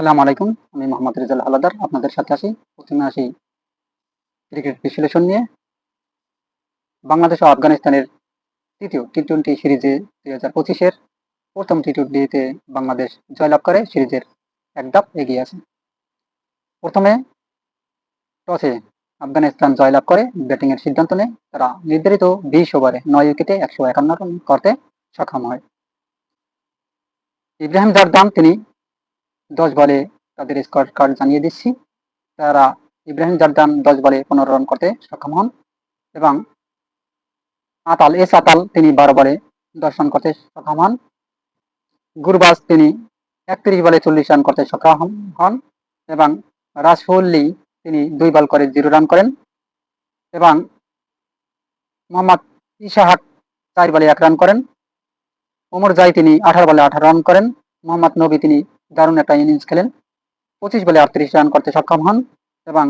আসসালামু আলাইকুম। আমি মোহাম্মদ রেজাল হালাদার। আপনাদের সাথে আসি প্রথমে আসি ক্রিকেট বিশ্লেষণ নিয়ে। বাংলাদেশ ও আফগানিস্তানের তৃতীয় টি টোয়েন্টি সিরিজে দুই হাজার পঁচিশের প্রথম টি টোয়েন্টিতে বাংলাদেশ জয়লাভ করে, সিরিজের এক ধাপ এগিয়ে আছে। প্রথমে টসে আফগানিস্তান জয়লাভ করে, ব্যাটিংয়ের সিদ্ধান্ত নেয়। তারা নির্ধারিত বিশ ওভারে নয় উইকেটে একশো একান্ন রান করতে সক্ষম হয়। ইব্রাহিম জারদান, তিনি দশ বলে তাদের স্কোর কার্ড জানিয়ে দিচ্ছি। তারা ইব্রাহিম জারদান দশ বলে পনেরো রান করতে সক্ষম হন এবং আতাল, এস আতাল তিনি বারো বলে দশ রান করতে সক্ষম হন। গুরবাজ তিনি একত্রিশ বলে চল্লিশ রান করতে সক্ষম হন এবং রাজফুল্লি তিনি দুই বল করে জিরো রান করেন এবং মোহাম্মদ ইশাহাক চার বলে এক রান করেন। ওমর জাই তিনি আঠারো বলে আঠারো রান করেন। মোহাম্মদ নবী তিনি দারুণ একটা ইনিংস খেলেন। পঁচিশ বলে আটত্রিশ রান করতে সক্ষম হন এবং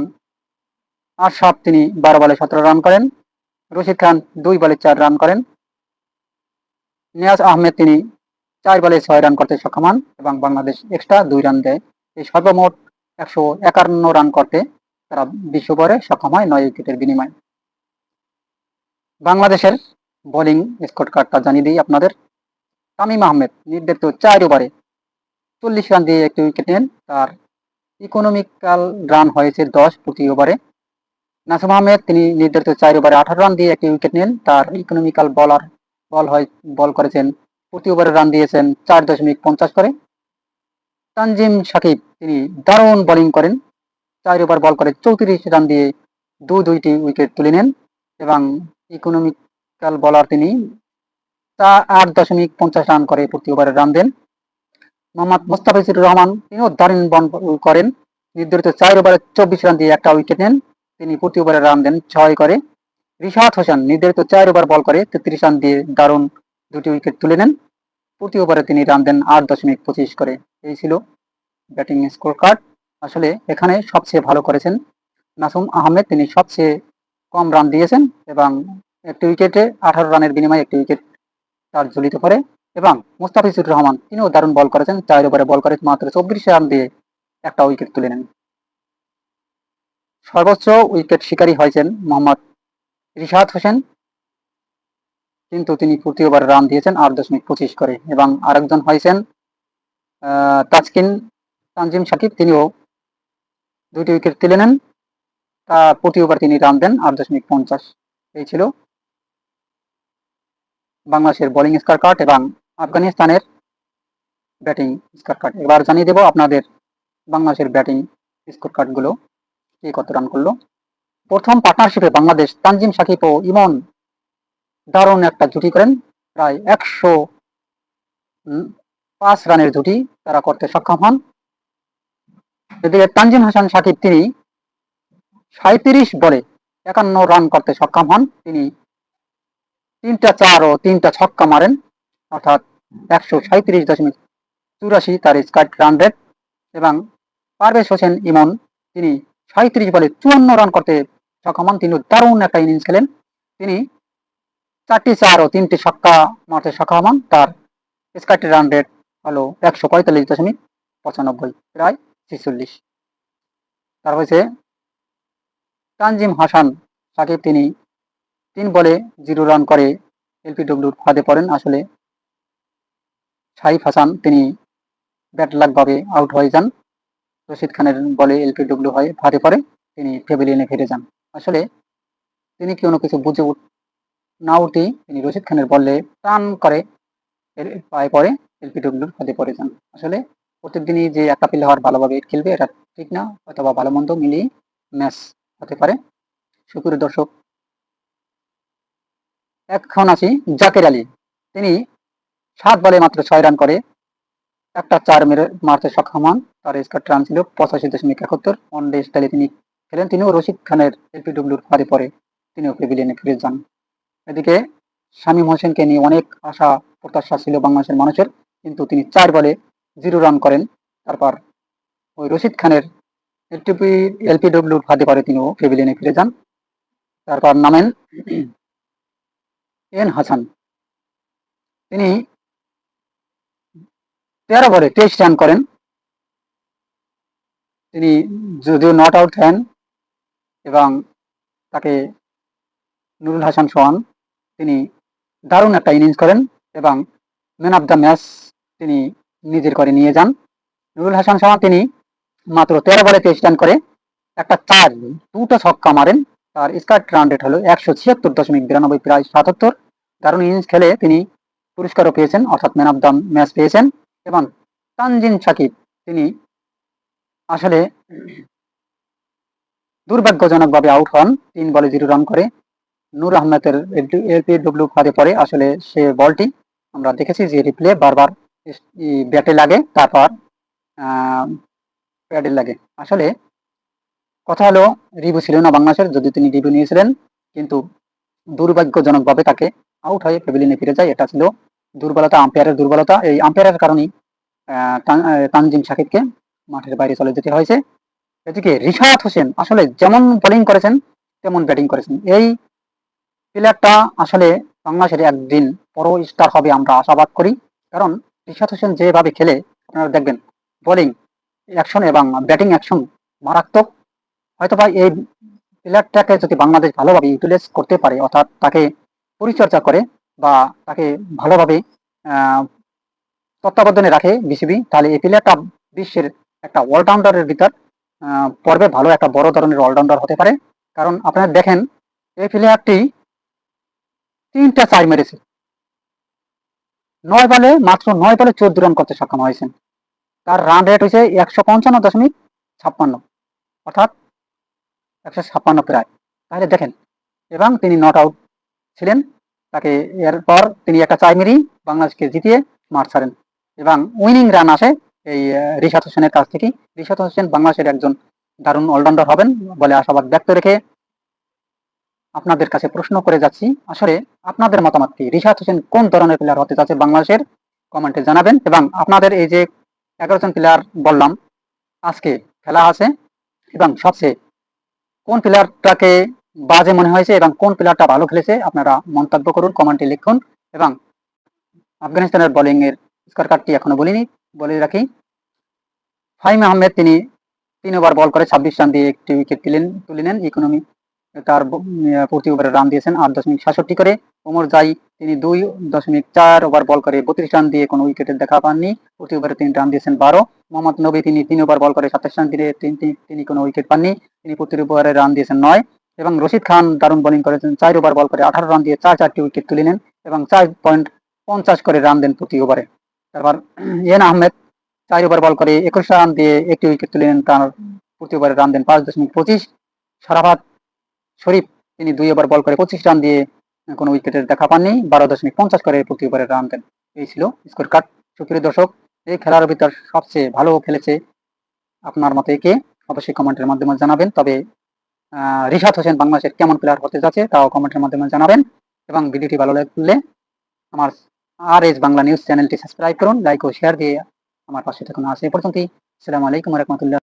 আশরাফ তিনি বারো বলে সতেরো রান করেন। রশিদ খান দুই বলে চার রান করেন। নিয়াজ আহমেদ তিনি চার বলে ছয় রান করতে সক্ষম হন এবং বাংলাদেশ এক্সট্রা দুই রান দেয়। এই সর্বমোট একশো একান্ন রান করতে তারা বিশ ওভারে সক্ষম হয় নয় উইকেটের বিনিময়ে। বাংলাদেশের বোলিং স্কোর কার্ডটা জানিয়ে দিই আপনাদের। তামিম আহমেদ নির্ধারিত চার ওভারে চল্লিশ রান দিয়ে একটি উইকেট নেন। তার ইকোনমিক্যাল রান হয়েছে দশ প্রতি ওভারে নাসুম আহমেদ, তিনি নির্ধারিত চার ওভারে আঠারো রান দিয়ে একটি উইকেট নেন। তার ইকোনমিক্যাল বলার বল হয় বল করেছেন, প্রতি ওভারে রান দিয়েছেন চার দশমিক পঞ্চাশ করে। তানজিম সাকিব, তিনি দারুণ বোলিং করেন। চার ওভার বল করে চৌত্রিশ রান দিয়ে দু দুইটি উইকেট তুলে নেন এবং ইকোনমিক্যাল বলার তিনি আট দশমিক পঞ্চাশ রান করে প্রতি ওভারে রান দেন। মোহাম্মদ মোস্তাফিজুর রহমান, তিনিও দারুণ বল করেন। নির্ধারিত চার ওভারে চব্বিশ রান দিয়ে একটা উইকেট নেন। তিনি প্রতি ওভারে রান দেন ছয় করে। রিশাদ হোসেন নির্ধারিত চার ওভার বল করে তেত্রিশ রান দিয়ে দারুণ দুটি উইকেট তুলে নেন। প্রতি ওভারে তিনি রান দেন আট দশমিক পঁচিশ করে। এই ছিল ব্যাটিং স্কোর কার্ড আসলে এখানে সবচেয়ে ভালো করেছেন নাসুম আহমেদ। তিনি সবচেয়ে কম রান দিয়েছেন এবং একটি উইকেটে আঠারো রানের বিনিময়ে একটি উইকেট তার ঝুলিত করে এবং মুস্তাফিজুর রহমান, তিনিও দারুণ বল করেছেন। চার ওভারে বল করে মাত্র চব্বিশ রান দিয়ে একটা উইকেট তুলে নেন। সর্বোচ্চ উইকেট শিকারী হয়েছেন মোহাম্মদ রিশাদ হোসেন। কিন্তু তিনি প্রতি ওভারে রান দিয়েছেন আট দশমিক পঁচিশ করে এবং আরেকজন হয়েছেন তাজকিন তানজিম সাকিব। তিনিও দুইটি উইকেট তুলে নেন। তা প্রতি ওভার তিনি রান দেন আট দশমিক পঞ্চাশ। এই ছিল বাংলাদেশের বোলিং স্কোর কার্ড এবং আফগানিস্তানের ব্যাটিং স্কোর কার্ড এবার জানিয়ে দেব আপনাদের বাংলাদেশের ব্যাটিং স্কোর কার্ডগুলো কে কত রান করল। প্রথম পার্টনারশিপে বাংলাদেশ তানজিম সাকিব ও ইমন দারুণ একটা জুটি করেন। প্রায় একশো পাঁচ রানের জুটি তারা করতে সক্ষম হন। এদিকে তানজিম হাসান সাকিব তিনি সাঁত্রিশ বলে একান্ন রান করতে সক্ষম হন। তিনি তিনটা চার ও তিনটা ছক্কা মারেন, অর্থাৎ একশো সাঁত্রিশ দশমিক চুরাশি তার স্কার্ট রান রেট। এবং পারভেজ হোসেন ইমন, তিনি সাঁত্রিশ বলে চুয়ান্ন রান করতে সক্ষম হন তিনি দারুণ একটা ইনিংস খেলেন। তিনি চারটি চার ও তিনটি ছক্কা মারতে সক্ষম হন তার স্কার্ট রান রেট হলো একশো পঁয়তাল্লিশ দশমিক পঁচানব্বই, প্রায় ছেচল্লিশ। তার হয়েছে তানজিম হাসান সাকিব, তিনি তিন বলে জিরো রান করে এলপিডব্লিউর ফাঁদে পড়েন আসলে শাহিফ হাসান। তিনি ব্যাট ভাবে আউট হয়ে যান। রশিদ খানের বলে এলপিডব্লিউ হয়ে, ফাঁদে পড়ে। তিনি প্যাভিলিয়নে ফিরে যান। আসলে তিনি কোনো কিছু বুঝে উঠ না উঠেই তিনি রশিদ খানের বলে টান করে পায়ে পড়ে এলপিডব্লিউর ফাঁদে পড়ে যান। আসলে প্রত্যেকদিনই যে একটা প্লেয়ার ভালোভাবে খেলবে, এটা ঠিক না, অথবা ভালো মন্দ মিলিয়ে ম্যাচ হতে পারে। সুপ্রিয় দর্শক এখন আছি জাকের আলী। তিনি সাত বলে মাত্র ছয় রান করে, একটা চার মেরে মারতে সক্ষম হন। তার স্কার রান ছিল পঁচাশি দশমিক একাত্তর। ওয়ান ডে স্টাইলে তিনি খেলেন। তিনিও রশিদ খানের এলপিডব্লিউর ফাঁদে পরে তিনিও প্রিভিলিয়নে ফিরে যান। এদিকে শামীম হোসেনকে নিয়ে অনেক আশা, প্রত্যাশা ছিল বাংলাদেশের মানুষের। কিন্তু তিনি চার বলে জিরো রান করেন। তারপর ওই রশিদ খানের এলটিপি এলপিডব্লিউর ফাঁদে পরে তিনিও প্রিভিলিয়নে ফিরে যান। তারপর নামেন এন হাসান। তিনি তেরো বলে তেইশ রান করেন। তিনি যদিও নট আউট দেন এবং তাকে নুরুল হাসান সোহান, তিনি দারুণ একটা ইনিংস করেন এবং ম্যান অফ দ্য ম্যাচ তিনি নিজের করে নিয়ে যান। নুরুল হাসান সোহান তিনি মাত্র তেরো বলে তেইশ রান করে, একটা চার, দুটো ছক্কা মারেন। তার স্কার্ট রান রেট হলো একশো ছিয়াত্তর দশমিক বিরানব্বই, প্রায় সাতাত্তর। দারুণ ইনিংস খেলে তিনি পুরস্কারও পেয়েছেন, অর্থাৎ ম্যান অফ দ্য ম্যাচ পেয়েছেন। এবং তানজিন সাকিব, তিনি আসলে দুর্ভাগ্যজনকভাবে আউট হন, তিন বলে জিরো রান করে। নূর আহমেদের এলপিডব্লিউ ফাঁদে পড়ে আসলে সে বলটি। আমরা দেখেছি যে রিপ্লে বারবার ব্যাটে লাগে, তারপর প্যাডে লাগে। আসলে কথা হলো রিভিউ ছিল না বাংলাদেশের যদি তিনি রিভিউ নিয়েছিলেন, কিন্তু দুর্ভাগ্যজনকভাবে তাকে আউট হয়ে পেভিলিনে ফিরে যায়। এটা ছিল দুর্বলতা আম্পায়ারের দুর্বলতা। এই আম্পায়ারের কারণেই তানজিম সাকিবকে মাঠের বাইরে চলে যেতে হয়েছে। এদিকে রিশাদ হোসেন আসলে যেমন বোলিং করেছেন, তেমন ব্যাটিং করেছেন। এই প্লেয়ারটা আসলে বাংলাদেশের একদিন বড় স্টার হবে আমরা আশাবাদ করি। কারণ রিশাদ হোসেন যেভাবে খেলে, আপনারা দেখবেন বোলিং অ্যাকশন এবং ব্যাটিং অ্যাকশন মারাত্মক। হয়তো বা এই প্লেয়ারটাকে যদি বাংলাদেশ ভালোভাবে ইউটিলাইজ করতে পারে, অর্থাৎ তাকে পরিচর্যা করে বা তাকে ভালোভাবে তত্ত্বাবধানে রাখে বিসিবি তাহলে এই প্লেয়ারটা বিশ্বের একটা অলরাউন্ডারের ভিতর পর্বে ভালো একটা বড় ধরনের অলরাউন্ডার হতে পারে। কারণ আপনারা দেখেন, এই প্লেয়ারটি তিনটা চার মেরেছে। নয় বলে, মাত্র নয় বলে চোদ্দ রান করতে সক্ষম হয়েছেন। তার রান রেট হয়েছে একশো পঞ্চান্ন দশমিক ছাপ্পান্ন। অর্থাৎ একশো ছাপ্পান্ন প্রায়। তাহলে দেখেন, এবং তিনি নট আউট ছিলেন। তাকে এরপর তিনি একটা চাই মেরি বাংলাদেশকে জিতিয়ে মাঠ ছাড়েন। এবং উইনিং রান আসে এই রিশাদ হোসেনের কাছ থেকে রিশাদ হোসেন বাংলাদেশের একজন দারুণ অলরাউন্ডার হবেন বলে আশাবাদ ব্যক্ত রেখে আপনাদের কাছে প্রশ্ন করে যাচ্ছি। আসলে আপনাদের মতামত কি? রিশাদ হোসেন কোন ধরনের প্লেয়ার হতে যাচ্ছে বাংলাদেশের? কমেন্টে জানাবেন। এবং আপনাদের এই যে এগারো জন প্লেয়ার বললাম, আজকে খেলা আছে। এবং সবচেয়ে কোন প্লেয়ারটাকে বাজে মনে হয়েছে এবং কোন প্লেয়ারটা ভালো খেলেছে আপনারা মন্তব্য করুন কমেন্টে লিখুন এবং আফগানিস্তানের বোলিংয়ের স্কোর কার্ডটি এখনও বলিনি, বলে রাখি। ফাইম আহমেদ, তিনি তিন ওভার বল করে ছাব্বিশ রান দিয়ে একটি উইকেট তুলে নেন ইকোনমি তার প্রতি ওভারে রান দিয়েছেন আট দশমিক সাতষট্টি করে। ওমর জাই, তিনি দুই দশমিক চার ওভার বল করে বত্রিশ রান দিয়ে কোনো উইকেটের দেখা পাননি। প্রতি ওভারে তিনি রান দিয়েছেন বারো। মোহাম্মদ নবী, তিনি তিন ওভার বল করে সাতাশ রান দিয়ে তিনি কোনো উইকেট পাননি। তিনি প্রতি ওভারে রান দিয়েছেন নয়। এবং রশিদ খান দারুণ বোলিং করেছেন। চার ওভার বল করে আঠারো রান দিয়ে চার চারটি উইকেট তুলে নেন এবং চার পয়েন্ট পঞ্চাশ করে রান দেন প্রতি ওভারে। তারপর এন আহমেদ, চার ওভার বল করে একুশ রান দিয়ে একটি উইকেট তুলে নেন। তার প্রতি ওভারে রান দেন পাঁচ দশমিক পঁচিশ। সারাভাত শরীফ, তিনি দুই ওভার বল করে পঁচিশ রান দিয়ে কোনো উইকেটের দেখা পাননি, বারো দশমিক পঞ্চাশ করে প্রতি ওভারে রান দেন। এই ছিল স্কোর কার্ড সুপ্রিয় দর্শক, এই খেলার ভিতর সবচেয়ে ভালো খেলেছে আপনার মতে কে অবশ্যই কমেন্টের মাধ্যমে জানাবেন, তবে রিশাদ হোসেন বাংলাদেশের কেমন প্লেয়ার হতে যাচ্ছে তাও কমেন্টের মাধ্যমে জানাবেন। এবং ভিডিওটি ভালো লাগলে আমার আর এস বাংলা নিউজ চ্যানেলটি সাবস্ক্রাইব করুন লাইক ও শেয়ার দিয়ে আমার পাশে থাকুন। আজ এই পর্যন্তই। আসসালামু আলাইকুম রহমতুল্লাহ।